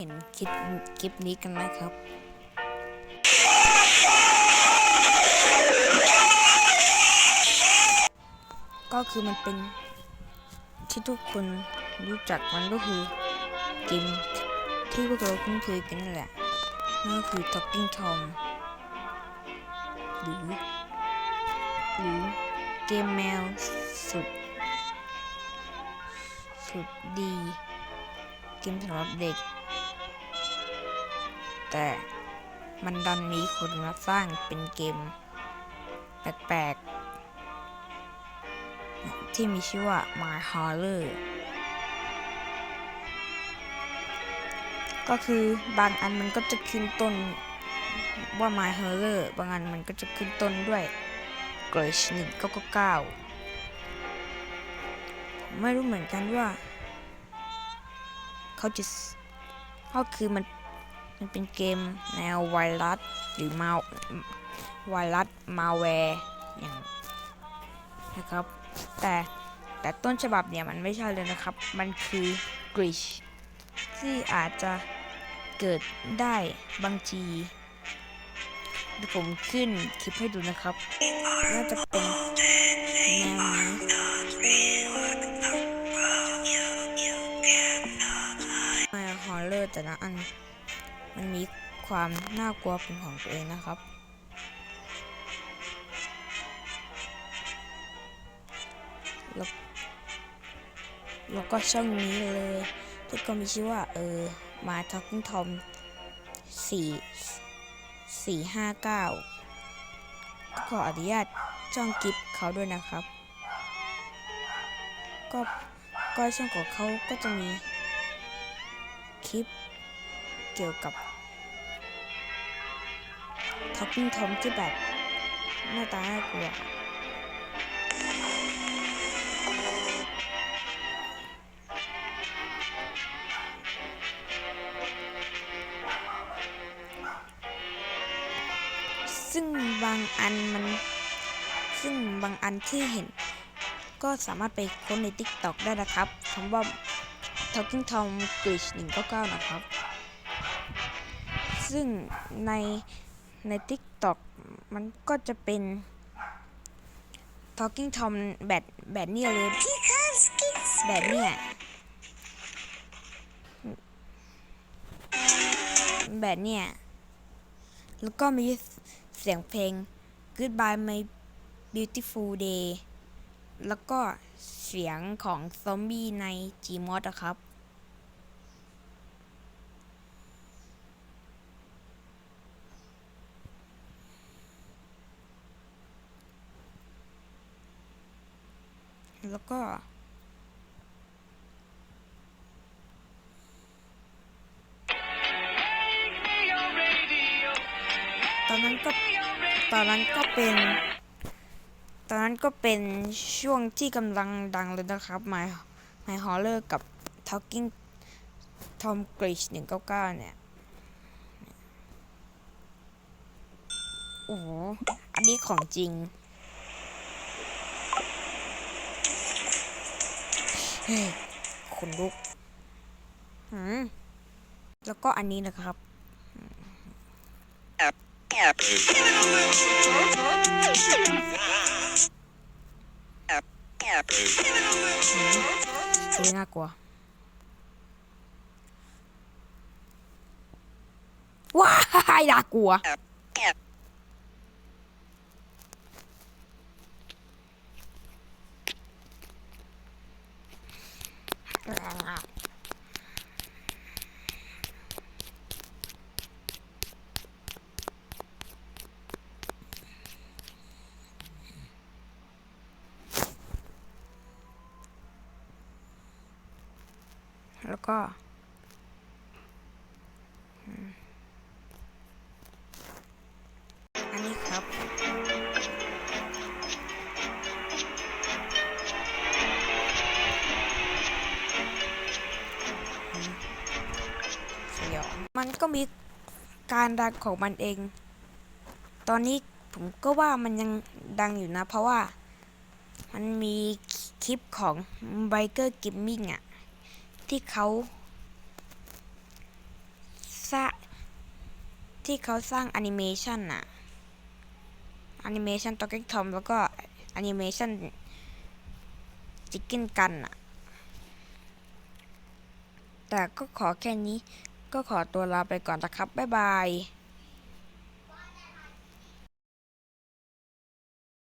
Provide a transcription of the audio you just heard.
เห็นคลิปคลิปนี้กันไหมครับก็คือมันเป็นที่ทุกคนรู้จักมันก็คือเกมที่พวกเราคุ้นเคยกันนั่นแหละนั่นก็คือ Talking Tom หรือหรือเกมแมวสุด สุดดี เกมสำหรับเด็ก แต่มันดันมีคนมาสร้างเป็นเกม แปลกๆ ที่มีชื่อว่า My Horror ก็คือบางอันมันก็จะขึ้นต้นว่า My Horror บางอันมันก็จะขึ้นต้นด้วย Grace 1999ผมไม่รู้เหมือนกันว่า เขาจะก็คือมัน มันเป็นเกมแนวไวรัสหรือมาไวรัสมาแวร์อย่างนะครับ แต่แต่ต้นฉบับเนี่ยมันไม่ใช่เลยนะครับ มันคือกริชที่อาจจะเกิดได้บางทีเดี๋ยวผมขึ้นคลิปให้ดูนะครับ น่าจะเป็นแนวนี้มาฮอลเลอร์แต่ละอัน มันมีความน่ากลัวเป็นของตัวเองนะครับ แล้วแล้วก็ช่องนี้เลยที่ก็มีชื่อว่า เออ มา Talking Tom สี่สี่ห้าเก้าขออนุญาตช่องกิฟเขาด้วยนะครับ ก็ก็ช่องของเขาก็จะมีคลิป เกี่ยวกับ Talking Tom ที่แบบหน้าตาน่ากลัวซึ่งบางอันมัน ซึ่งบางอันที่เห็น ก็สามารถไปค้นใน TikTok ได้นะครับคำว่า Talking Tom Glitch 199 นะครับ ซึ่งในใน TikTok มันก็จะเป็น Talking Tom แบบแบบเนี้ยเลยแบบเนี้ยแบบเนี้ยแล้วก็มีเสียงเพลง Goodbye My Beautiful Day แล้วก็เสียงของซอมบี้ใน Gmod นะครับ แล้วก็ ตอนนั้นก็ตอนนั้นก็เป็น ตอนนั้นก็เป็นช่วงที่กำลังดังเลยนะครับ My My Horror กับ Talking Tom Glitch 199 เนี่ยโอ้โหอันนี้ของจริง ฮ้ยขนลุกหืมแล้วก็อันนี้นะครับชีวิตน่ากลัว ว้ายน่ากลัว แล้ สยองมันก็มีการดังของมันเอง ตอนนี้ผมก็ว่ามันยังดังอยู่นะ เพราะว่ามันมีคลิปของ Biker Gaming อะที่เขาสร้างที่เขาสร้างแอนิเมชันอะแอนิเมชันตัวเก็กทอมแล้วก็แอนิเมชันจิกกินกันอะ แต่ก็ขอแค่นี้ ก็ขอตัวลาไปก่อนนะครับ บ๊ายบาย